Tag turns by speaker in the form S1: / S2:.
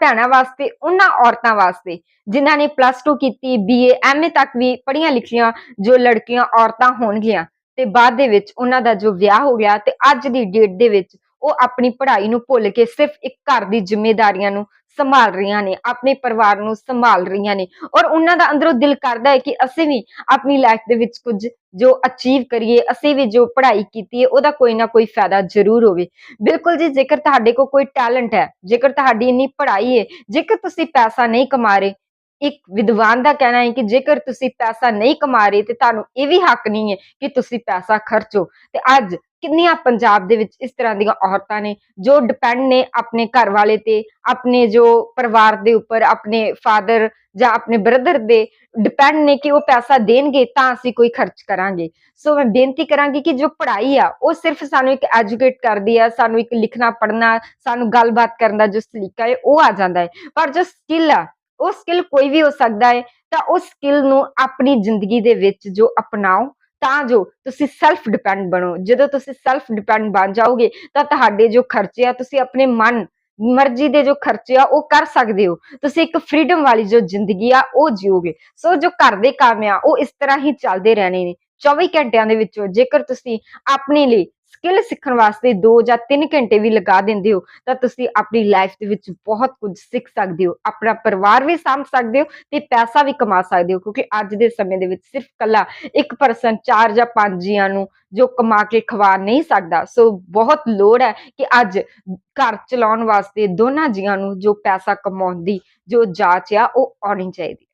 S1: ਭੈਣਾਂ ਵਾਸਤੇ, ਉਹਨਾਂ ਔਰਤਾਂ ਵਾਸਤੇ, ਜਿਨ੍ਹਾਂ ਨੇ ਪਲੱਸ 2 ਕੀਤੀ ਬੀਏ ਐਮਏ ਤੱਕ ਵੀ ਪੜ੍ਹੀਆਂ ਲਿਖੀਆਂ ਜੋ ਲੜਕੀਆਂ, ਔਰਤਾਂ ਹੋਣਗੀਆਂ। ਤੇ ਬਾਅਦ ਦੇ ਵਿੱਚ ਉਹਨਾਂ ਦਾ ਜੋ ਵਿਆਹ ਹੋ ਗਿਆ ਤੇ ਅੱਜ ਦੀ ਡੇਟ ਦੇ ਵਿੱਚ ਉਹ ਆਪਣੀ ਪੜ੍ਹਾਈ ਨੂੰ ਭੁੱਲ ਕੇ ਸਿਰਫ ਇੱਕ ਘਰ ਦੀ ਜ਼ਿੰਮੇਵਾਰੀਆਂ ਨੂੰ ਸੰਭਾਲ ਰਹੀਆਂ ਨੇ, ਆਪਣੇ ਪਰਿਵਾਰ ਨੂੰ ਸੰਭਾਲ ਰਹੀਆਂ ਨੇ ਔਰ ਉਹਨਾਂ ਦਾ ਅੰਦਰੋਂ ਦਿਲ ਕਰਦਾ ਹੈ ਕਿ ਅਸੀਂ ਵੀ ਆਪਣੀ ਲਾਈਫ ਦੇ ਵਿੱਚ ਕੁਝ ਜੋ ਅਚੀਵ ਕਰੀਏ, ਅਸੀਂ ਵੀ ਜੋ ਪੜ੍ਹਾਈ ਕੀਤੀ ਹੈ, ਉਹਦਾ ਕੋਈ ਨਾ ਕੋਈ ਫਾਇਦਾ ਜ਼ਰੂਰ ਹੋਵੇ। ਬਿਲਕੁਲ ਜੀ, ਜੇਕਰ ਤੁਹਾਡੇ ਕੋਲ ਕੋਈ ਟੈਲੈਂਟ ਹੈ, ਜੇਕਰ ਤੁਹਾਡੀ ਇੰਨੀ ਪੜ੍ਹਾਈ ਹੈ, ਜੇਕਰ ਤੁਸੀਂ ਪੈਸਾ ਨਹੀਂ ਕਮਾ ਰਹੇ ਇੱਕ ਵਿਦਵਾਨ ਦਾ ਕਹਿਣਾ ਹੈ ਕਿ ਜੇਕਰ ਤੁਸੀਂ ਪੈਸਾ ਨਹੀਂ ਕਮਾ ਰਹੇ ਤੇ ਤੁਹਾਨੂੰ ਇਹ ਵੀ ਹੱਕ ਨਹੀਂ ਹੈ ਕਿ ਤੁਸੀਂ ਪੈਸਾ ਖਰਚੋ। ਤੇ ਅੱਜ ਕਿੰਨੀਆਂ ਪੰਜਾਬ ਦੇ ਵਿੱਚ ਇਸ ਤਰ੍ਹਾਂ ਦੀਆਂ ਔਰਤਾਂ ਨੇ ਜੋ ਡਿਪੈਂਡ ਨੇ ਆਪਣੇ ਘਰ ਵਾਲੇ ਤੇ, ਆਪਣੇ ਜੋ ਪਰਿਵਾਰ ਦੇ ਉੱਪਰ, ਆਪਣੇ ਫਾਦਰ ਜਾਂ ਆਪਣੇ ਬ੍ਰਦਰ ਦੇ ਡਿਪੈਂਡ ਨੇ ਕਿ ਉਹ ਪੈਸਾ ਦੇਣਗੇ ਤਾਂ ਅਸੀਂ ਕੋਈ ਖਰਚ ਕਰਾਂਗੇ। ਸੋ ਮੈਂ ਬੇਨਤੀ ਕਰਾਂਗੀ ਕਿ ਜੋ ਪੜ੍ਹਾਈ ਆ, ਉਹ ਸਿਰਫ ਸਾਨੂੰ ਇੱਕ ਐਜੂਕੇਟ ਕਰਦੀ ਆ, ਸਾਨੂੰ ਇੱਕ ਲਿਖਣਾ, ਪੜ੍ਹਨਾ, ਸਾਨੂੰ ਗੱਲਬਾਤ ਕਰਨ ਦਾ ਜੋ ਸਲੀਕਾ ਹੈ, ਉਹ ਆ ਜਾਂਦਾ ਹੈ। ਪਰ ਜੋ ਸਕਿੱਲ ਆ ਉਹ ਸਕਿੱਲ ਕੋਈ ਵੀ ਹੋ ਸਕਦਾ ਹੈ ਤਾਂ ਉਸ ਸਕਿੱਲ ਨੂੰ ਆਪਣੀ ਜ਼ਿੰਦਗੀ ਦੇ ਵਿੱਚ ਜੋ ਅਪਣਾਓ, ਤਾਂ ਜੋ ਤੁਸੀਂ ਸੈਲਫ ਡਿਪੈਂਡ ਬਣੋ। ਜਦੋਂ ਤੁਸੀਂ ਸੈਲਫ ਡਿਪੈਂਡ ਬਣ ਜਾਓਗੇ, ਤਾਂ ਤੁਹਾਡੇ ਜੋ ਖਰਚੇ ਆ, ਤੁਸੀਂ ਆਪਣੇ ਮਨ, ਮਰਜ਼ੀ ਦੇ ਜੋ ਖਰਚੇ ਆ, ਉਹ ਕਰ ਸਕਦੇ ਹੋ। ਤੁਸੀਂ ਇੱਕ ਫ੍ਰੀडम ਵਾਲੀ ਜੋ ਜ਼ਿੰਦਗੀ ਆ, ਉਹ ਜਿਓਗੇ। ਸੋ ਜੋ ਘਰ ਦੇ ਕੰਮ ਆ, ਉਹ ਇਸ ਤਰ੍ਹਾਂ ਹੀ ਚੱਲਦੇ ਰਹਿਣੇ ਨੇ। 24 ਘੰਟਿਆਂ ਦੇ ਵਿੱਚੋਂ ਜੇਕਰ ਤੁਸੀਂ ਆਪਣੇ ਲਈ ਸਕਿੱਲ ਸਿੱਖਣ ਵਾਸਤੇ 2 ਜਾਂ 3 ਘੰਟੇ ਵੀ ਲਗਾ ਦਿੰਦੇ ਹੋ, ਤਾਂ ਤੁਸੀਂ ਆਪਣੀ ਲਾਈਫ ਦੇ ਵਿੱਚ ਬਹੁਤ ਕੁਝ ਸਿੱਖ ਸਕਦੇ ਹੋ, ਆਪਣਾ ਪਰਿਵਾਰ ਵੀ ਸਾਂਭ ਸਕਦੇ ਹੋ ਤੇ ਪੈਸਾ ਵੀ ਕਮਾ ਸਕਦੇ ਹੋ, ਕਿਉਂਕਿ ਅੱਜ ਦੇ ਸਮੇਂ ਦੇ ਵਿੱਚ ਸਿਰਫ ਕੱਲਾ ਇੱਕ ਪਰਸਨ 4 ਜਾਂ 5 ਜੀਆਂ ਨੂੰ ਜੋ ਕਮਾ ਕੇ ਖਵਾ ਨਹੀਂ ਸਕਦਾ, ਸੋ ਬਹੁਤ ਲੋੜ ਹੈ ਕਿ ਅੱਜ ਘਰ ਚਲਾਉਣ ਵਾਸਤੇ ਦੋਨਾਂ ਜੀਆਂ ਨੂੰ ਜੋ ਪੈਸਾ ਕਮਾਉਣ ਦੀ ਜੋ ਜਾਚ ਆ, ਉਹ ਆਉਣੀ ਚਾਹੀਦੀ।